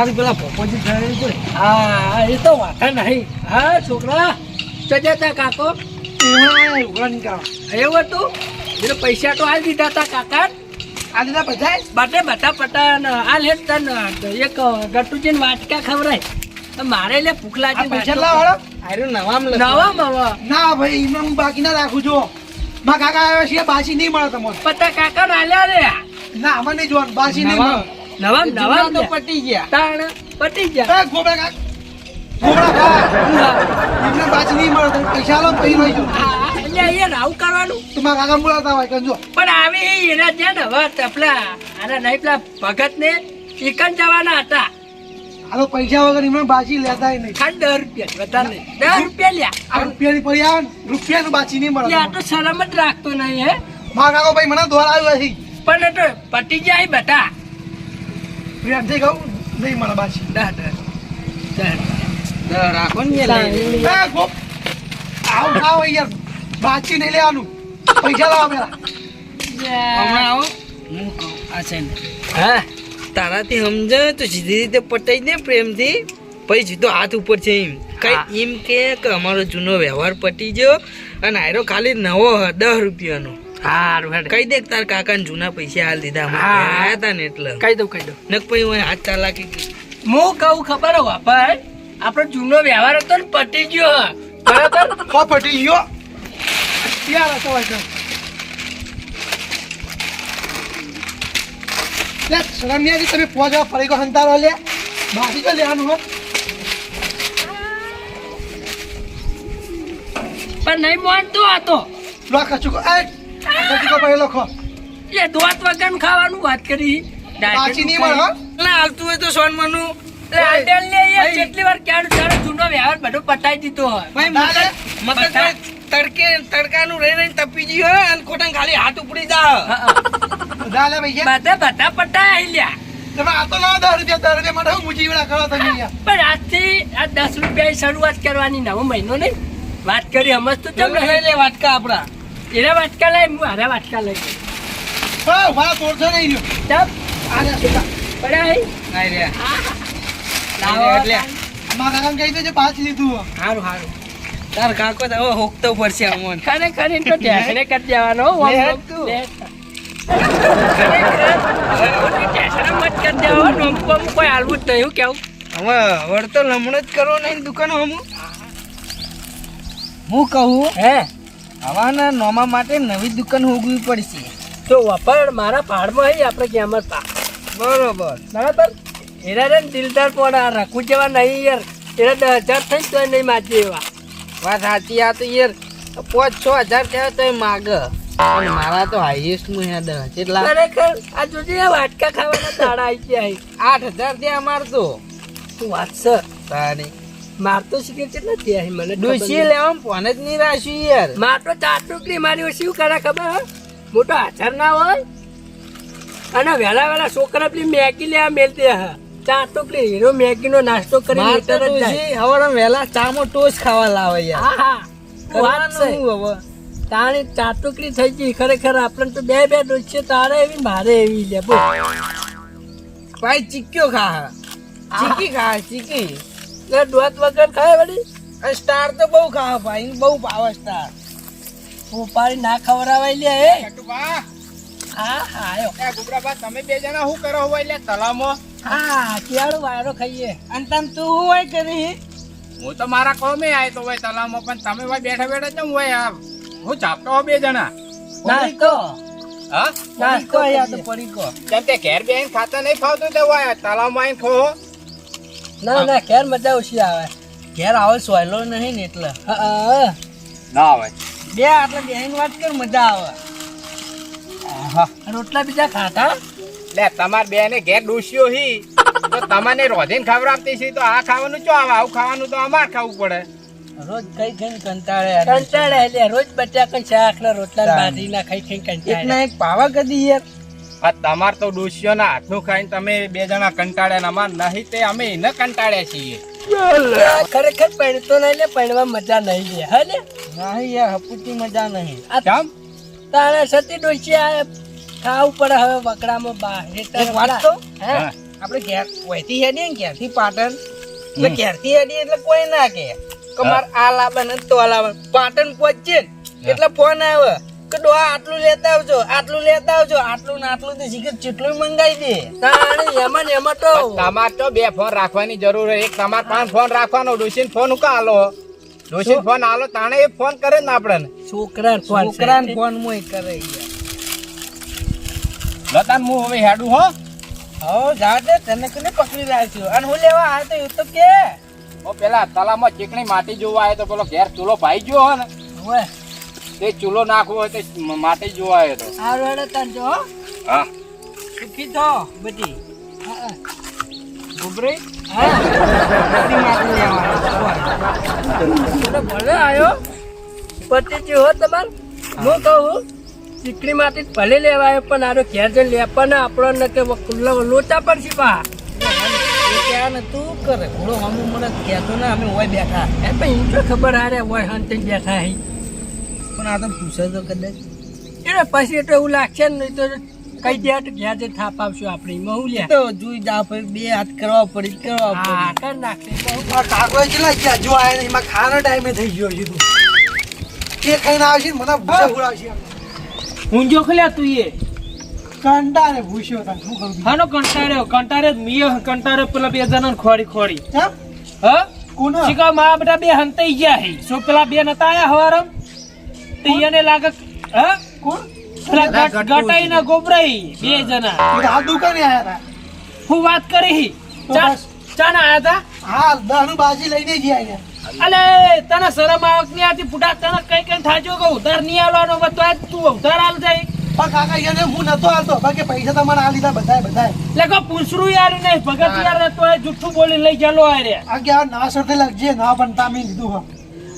તારી પેલા ભોપોજી થયેલી છે. હા એ તો વાંધા નહીં. હા છોકરા જતા કાકો. એમાં ઉઘરા એવું હતું? એટલે પૈસા તો હાલ દીધા હતા કાકા. આ દીધા બધા? બાટે બધા પટાન આ લે તન એક ગટુજી વાટકા ખવરાય તો મારે લે ભૂખ લાગી પૈસા લાવ. વાળો આર્યું નવામ ના ભાઈ એમને હું બાકી ના રાખું છું માં કાકા આવ્યા છે બાસી નહીં મળે તમને. પતા કાકા ના લે ના આમાં નહીં જોવાનું બાસી નહીં મળે. નવા નવા તો પટી ગયા. તાણ પટી ગયા. એ ગોબરા કાક. ગોબરા કાક. એમને બાસી નહીં મળે તમે પૈસા લો પછી લઈ જાઓ. રાવ કરવાનું. તો મારા કાકા બોલાવતા હોય કંજો પણ આવે એના ત્યાં ને હવે તો આના નહીં પેલા ભગત ને ચિકન જવાના હતા. તો પૈસા વગર એમને બાજી લેતા નહીં. ખાલી દસ રૂપિયા વધારે નહીં. દસ રૂપિયા લ્યા. આ રૂપિયાની પડી આવે રૂપિયા નું બાજી નહીં મળે આ તો શરમ જ રાખતો નહીં હે. મારા કાકો ભાઈ મને દોરાવ્યો નથી છે. પણ તો પટી જાય બધા. પ્રેમથી કહું નહીં મળે બાસી દસ દસ રાખો ને આવું હોય યાર. બાસી નહીં લેવાનું. પૈસા લાવો પેલા. હમણાં આવો. હું કહું આ છે હા તારાથી સમજે તો સીધી રીતે પટાઈ દે પ્રેમથી. પછી સીધો હાથ ઉપર છે એમ. કઈ એમ કે અમારો જૂનો વ્યવહાર પટી ગયો અને આયરો ખાલી નવો હ, દસ રૂપિયાનો. હારું હેડ. કઈ દે કે તાર કાકાને જૂના પૈસા હાલ દીધા હા. આયા હતા ને એટલે. કહી દઉં કહી દઉં. નક પછી હું હાથ ચાલાકી કરી. હું કહું ખબર હો ભાઈ આપણો જૂનો વ્યવહાર હતો ને પટી ગયો હ. બરાબર? હો પટી ગયો. યાર હતો હોય તો લે તમે પહોંચવા ફરી ગયો હંતારો લે. બાકી તો લેવાનું હો. પણ નહીં માનતો આ તો. લો કચુકો એ કચુકો ભાઈ લખો. એ દોત વગર ખાવાનું વાત કરી. બાકી નહીં મળે ના હાલતું હોય તો સોન મનું. એટલે આ ડેલ કેટલી વાર ક્યાં તારો જૂનો વ્યવહાર બધો પટાઈ દીધો હોય. ભાઈ મગજ મગજ તડકે તડકાનું રહી રહીને તપી ગયું હોય અને ખોટા ખાલી હાથ ઉપડી જા હા, હા. જા લે બધા બધા પટાઈ આઈ લ્યા. તમે આ તો ના દસ રૂપિયા દસ રૂપિયા માટે હું મૂજી કરો તમે પણ આજથી આ દસ રૂપિયા શરૂઆત કરવાની નવો મહિનો નહીં. વાત કરી સમજ તો તમે વાત કા વાટકા આપડા. એના વાટકા લઈ હું હારા વાટકા લઈ હા મારા તોડશો નહીં રહ્યો પડાય. રે. લાવો એટલે મારા કહી દેજો પાંચ લીધું. હારું હારું. તાર કાકો તો હોકતો પડશે અમોન ખરેખર તો ઢેસણે કરી દેવાનો મત કરી કોઈ હાલવું જ હું કેવું? હવે વળતો લમણો જ કરો નહીં દુકાનો હમું. હું કહું હે? હવાના નોમા માટે નવી દુકાન ઉગવી પડશે. તો વપર મારા પહાડમાં હઈ આપણે કેમ હતા બરોબર. બરાબર એના રે ને દિલદાર પણ આ રખું જેવા નહીં યાર. એના દસ હજાર થઈ તો નહીં માજી એવા. વાત સાચી આ તો યાર. પાંચ છ હજાર કહેવાય તો માગ. મારા તો હાઈએસ્ટમાં યાદ કેટલા? ખરેખર આ જોજે વાટકા ખાવાના દાડા આવી ગયા આઠ હજાર ત્યાં અમાર તો. શું વાત છે? તારી માર તો સિગરેટ કેટલા થયા છે મને ડોસી નહીં. ફોન જ નહીં રાખ્યું યાર. માર તો ચાર ટુકડી મારી શું કરે ખબર? મોટો આચાર ના હોય? અને વહેલા વહેલા છોકરા પેલી મેગી લેવા મેલતી હા. ચાર ટુકડી હીરો મેગી નો નાસ્તો કરી હવે વેલા ચામો હવારે ટોસ ખાવા લાવે યાર. હા વાત હવે? તાણી ચાર ટુકડી થઈ ગઈ ખરેખર આપણને તો બે બે ડોસ છે તારે એવી મારે એવી લે ભાઈ ચીક્યો ખા ચીકી ખા ચીકી. એટલે દોત વગર ખાય વળી? સ્ટાર તો બહુ ખાવા ભાઈ બહુ ભાવે સ્ટાર. ઉપાડી ના ખવડાવાય લે એ હા હા આયો. એ ગુબરાબા તમે બે જણા શું કરો હોય લે તલામો હા શિયાળો વાયરો ખાઈએ. અને તમ તું હું હોય કરી હું તો મારા કોમે આય તો હોય તલામો પણ તમે હોય બેઠા બેઠા ચમ હોય આ હું ચાપતો હો બે જણા. નાસ્તો. હા? નાસ્તો આયા તો પડી કો કેમ તે ઘેર બેન ખાતા નહીં ફાવતું તે હોય તલાવમાં આય ખો ના ના ખેર મજા ઓછી આવે. ઘેર આવે સોયલો નહીં ને એટલે. ના આવે. બે આટલા બેન વાત કર મજા આવે. રોટલા બીજા ખાતા? લે તમાર બેને ઘેર ડોસ્યો હી. તો તમને રોધીને ખવડાવતી છે તો આ ખાવાનું ચો આવે? આવું ખાવાનું તો અમાર ખાવું પડે. રોજ કઈ કઈ કંટાળે કંટાળે એટલે રોજ બટાકા શાક ને રોટલા બાંધી બાજરી ના ખાઈ ખાઈ કંટાળે. ના એક પાવા કદી યાર આ તમાર તો ડૂસ્યો ના હાથનું ખાઈને તમે બે જણા કંટાળ્યા ને અમાર નહીં તે અમે એને કંટાળ્યા છીએ. ખરેખર પહેણતો નહીં લે પહેણવા મજા નહીં લે હે લે નહીં યાર હપુતી મજા નહીં. આ કેમ? તારે સતી ડોસી આ ખાવું પડે હવે વકડામાં બહાર એક વાત હા. આપણે ઘેર વહેતી હેડીએ ને ઘેરથી પાટણ? એટલે ઘેરથી હેડીએ એટલે કોઈ ના કે કમાર આ લાવે ને તો આ લાવે પાટણ પહોંચીએ એટલે ફોન આવે. કે ડોહા આટલું લેતા આવજો આટલું લેતા આવજો આટલું ને આટલું તો શીખર જેટલું મંગાઈ દે. તાણે એમાં ને એમાં તો તમાર તો બે ફોન રાખવાની જરૂર એક તમારે પાંચ ફોન રાખવાનો ડોશીન ફોન ઉકા આલો? ડોશીન ફોન આલો તાણે એ ફોન કરે ને આપણે છોકરા ફોન છોકરા ફોન મોય કરે યાર. લતાન હું હવે હેડું હો? હો જા દે તને કને પકડી રાખ્યો અને હું લેવા આવ્યો તો એ તો કે. ઓ પેલા તલામાં ચીકણી માટી જોવા આવ્યો તો પેલો ઘેર ચૂલો ભાઈ ગયો હો ને. હવે. તે ચૂલો નાખવો હોય તો માટી જોવા આવ્યો તો. સારું રોડે તન જો હા. સુખી તો બધી? ઉભરી હા. બધી માથે લેવા મને ભલે આવ્યો પતિજી હો તમાર. હું. કહું ચીકણી માંથી ભલે લેવાય પણ આરો ઘેર જઈને લેપા ને આપણો ને કે લોચા પણ પા એ ક્યાં ને તું કરે? ઘોડો હમું મને કહેતો ને અમે હોય બેઠા. એ પણ તો ખબર હારે હોય હંતે બેઠા હી. પણ આ તો પૂછે તો કદાચ. એટલે પછી તો એવું લાગશે ને નહીં તો કઈ દે તો ઘેર જઈને થાપ આવશું આપણે એમાં હું લે તો જોઈ જા પછી બે હાથ કરવા પડી કરવા હા કર નાખશે કાકો કેટલા ગયા જો આયા નહીં એમાં ખાવાનો ટાઈમે થઈ ગયો છે તું. એ ખાઈને આવશે ને મને ભૂસે ઉડાવશે ઊંજો ખલ્યા તું એ. કંટારે ભૂસ્યો તા શું કરું હાનો કંટાળ્યો કંટારે મીએ કંટાળે પેલા બે જણા ખોડી ખોડી હા? હ? કોનો? શીખા મા બેટા બે હંતાઈ ગયા હે. શું પેલા બે નતા આયા હવારમ? એને લાગે હ કોણ? પેલા ગટાઈ ના ગોબરાઈ બે જણા. આ દુકાને આયા હતા. હું વાત કરી. ચા ચા ના આયા હા દહનું બાજી લઈને જ આયા અલે તને શરમ આવકની આતી પુટા તને કઈ કઈ થાજો કે ઉધાર નહીં આલવાનો? હવે તો આજ તું ઉધાર આલ જાય. પણ કાકા એને હું નતો આલતો. બાકી પૈસા તમારે આ લીધા બધાય બધાય. એટલે કો યાર નહીં ભગત યાર તો જુઠ્ઠું બોલી લઈ ગયેલો આ રે આ કે ના સરતે લાગજે ના પણ તામી લીધું હા.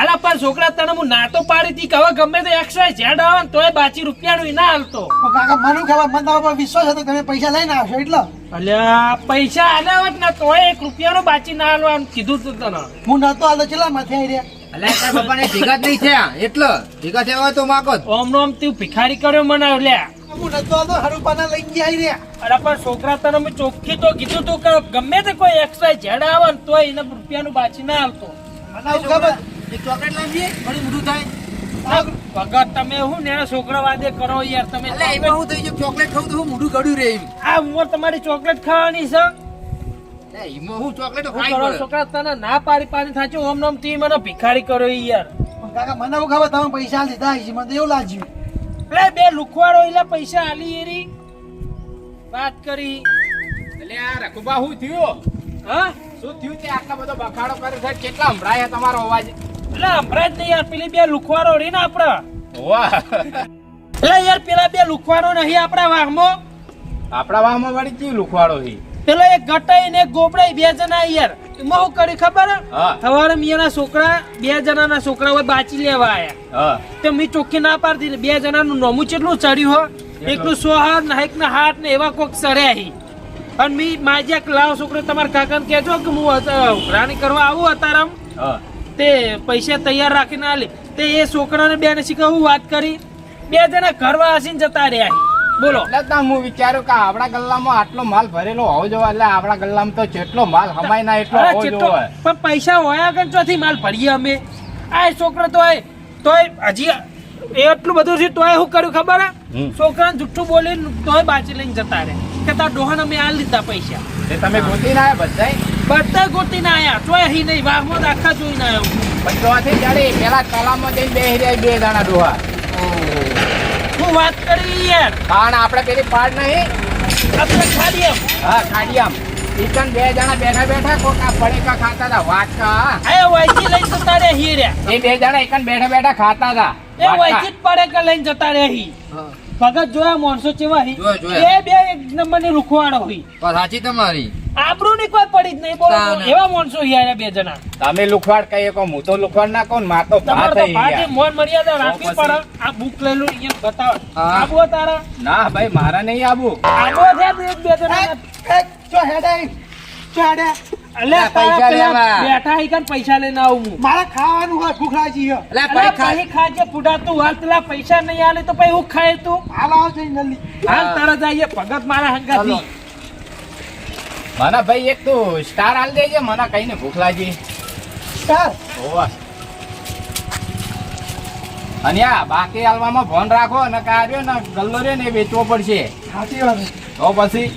અલા પણ છોકરા તને હું નાતો પાડી હતી કે હવે ગમે તે એક્સરસાઇઝ ઝેડ આવે તોય બાચી રૂપિયાનું ના હાલતો. પણ કાકા મને ખબર? મને તમારા પર વિશ્વાસ હતો તમે પૈસા લઈને આવશો એટલે. અલ્યા પૈસા આલ્યા ને તોય એક રૂપિયાનો બાચી ના હાલવાનું કીધું તું તને. હું નતો હાલતો ચેલા માથે આવી રહ્યા? અલ્યા તારા ભેગા જ નહીં થયા. એટલે? ભેગા થયા તો માગો ઓમ નો તું ભિખારી કર્યો મને લ્યા હું નતો હાલતો હરુપાના લઈ ગયા આવી રહ્યા. અરે પણ છોકરા તને મેં ચોખ્ખી તો કીધું તું કે ગમે તે કોઈ એક્સરસાઇઝ ઝેડ આવે ને તોય એને રૂપિયાનું બાચી ના હાલતો. મને ખબર? એક ચોકલેટ લાવીએ ઘણી મોટું થાય. ભગત તમે હું ને છોકરા વાદે કરો યાર તમે એટલે એમાં હું થઈ ગયું ચોકલેટ ખાઉં તો હું મોઢું ગળ્યું રે આ ઉંમર તમારી ચોકલેટ ખાવાની છે? એમાં હું ચોકલેટ હું કરો છોકરા તને ના પાડી પાડી થાચું ઓમ નોમ તી મને ભિખારી કરો યાર. પણ કાકા મને એવું ખબર તમે પૈસા લીધા હશે મને એવું લાગ્યું. એટલે બે લુખવાડો એટલે પૈસા આલી એરી. વાત કરી. એટલે આ રઘુબા હું થયું? હા? શું થયું તે આટલા બધો બખાડો કર્યો છે? કેટલા સંભળાય તમારો અવાજ? એટલે હમણાં જ નહીં યાર પેલી બે લુખવારો રહી ને આપડે વાહ. એટલે યાર પેલા બે લુખવારો નહીં આપડા વાહમાં. આપણા વાહમાં વાળી કેવું લુખવાડો હી? પેલો એક ગટાઈ ને ગોબડાઈ બે જણા યાર. એમાં હું કરી ખબર? સવારે મિયાના છોકરા બે જણાના છોકરા હોય બાચી લેવા આયા. તો મેં ચોખ્ખી ના પાડતી ને બે જણાનું નોમું કેટલું ચડ્યું હો? એકનું સો હાથ ને એકના હાથ ને એવા કોક ચડ્યા હી. અને મી માજ્યા લાવ છોકરો તમારા કાકાને કહેજો કે હું રાણી કરવા આવું અતારામ. હા. તે પૈસા તૈયાર રાખીને આલી. તે એ છોકરાને બેને શીખવું વાત કરી. બે જણા ઘરવા હસીને જતા રહ્યા બોલો. એટલે હું વિચાર્યું કે આપણા ગલ્લામાં આટલો માલ ભરેલો હોવો જોઈએ એટલે આપણા ગલ્લામાં તો જેટલો માલ હમાય ના એટલો હોવો જોઈએ. પણ પૈસા હોયા કે ચોથી માલ ભરીએ અમે. આ છોકરો તોય તોય હજી એટલું બધું છે તોય શું કર્યું ખબર હે. છોકરાને જુઠ્ઠું બોલીને તોય બાચી લઈને જતા રહે. કે તાર ડોહાને અમે આ લીધા પૈસા. તે તમે ગોતી ના આવ્યા બધાય બધા ગોતી ના આયા. તોય હી નહીં વાહમાં તો આખા જોઈને આવ્યો પણ જોવાથી જ્યારે પેલા તલાવમાં જઈને બે રહ્યા બે દાણા ડોહા. હું વાત કરી યાર? કારણ આપણે પેલી પાડ નહીં. આપણે ખાડીએમ હા ખાડિયામ ઈકન બે જણા બેઠા બેઠા કોકા પડીકા ખાતા હતા વાટકા એ વૈચી લઈ જતા રે હી રે. એ બે જણા ઇકન બેઠા બેઠા ખાતા હતા એ વૈચી વાયથી પડે કે લઈને જતા રે હી. ભગત જોયા માણસો ચેવા હી. એ બે એક નંબરની લુખવાડો હોય સાચી તમારી. આબરૂ ની કોઈ પડી જ નહીં બોલો. એવા માણસો હિયા બે જણા. તમે લુખવાડ કહીએ કો હું તો લુખવાડ ના કોણ મા તો ભા થઈ ગયા. મોન મર્યાદા રાખવી પડે. આ બુક લઈ લો અહીંયા બતાવો. આબુ તારા? ના ભાઈ મારા નહીં આબુ. આબુ છે બે બે જણા ચો હેડે? ચો હેડે? અલે પૈસા લેવા. બેઠા હી કાન પૈસા લઈને આવું હું? મારે ખાવાનું હોય ભૂખ લાગી છે. અલે પછી ખાજે ફૂડા હાલ પેલા પૈસા નહીં આલે તો પછી હું ખાય તું? હાલ આવો જઈ જલ્દી. હાલ તારા જઈએ ભગત મારા હંગાથી. મને ભાઈ એક તું સ્ટાર આલ દેજે મને કઈને ભૂખ લાગી. સ્ટાર હોવે. અને આ બાકી હાલવામાં ફોન રાખો અને કાર્યો ને ગલ્લો રે ને વેચવો પડશે. સાચી વાત તો પછી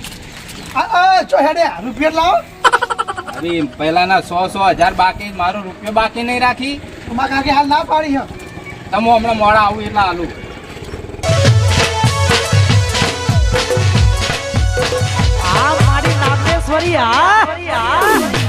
ચો હેડે રૂપિયા લાવો. અરે પહેલાના સો સો હજાર બાકી મારો રૂપિયો બાકી નહીં રાખી. તમારા કાકે હાલ ના પાડી છે તમે હમણાં મોડા આવું એટલે હાલું. આ મારી નામેશ્વરી આ.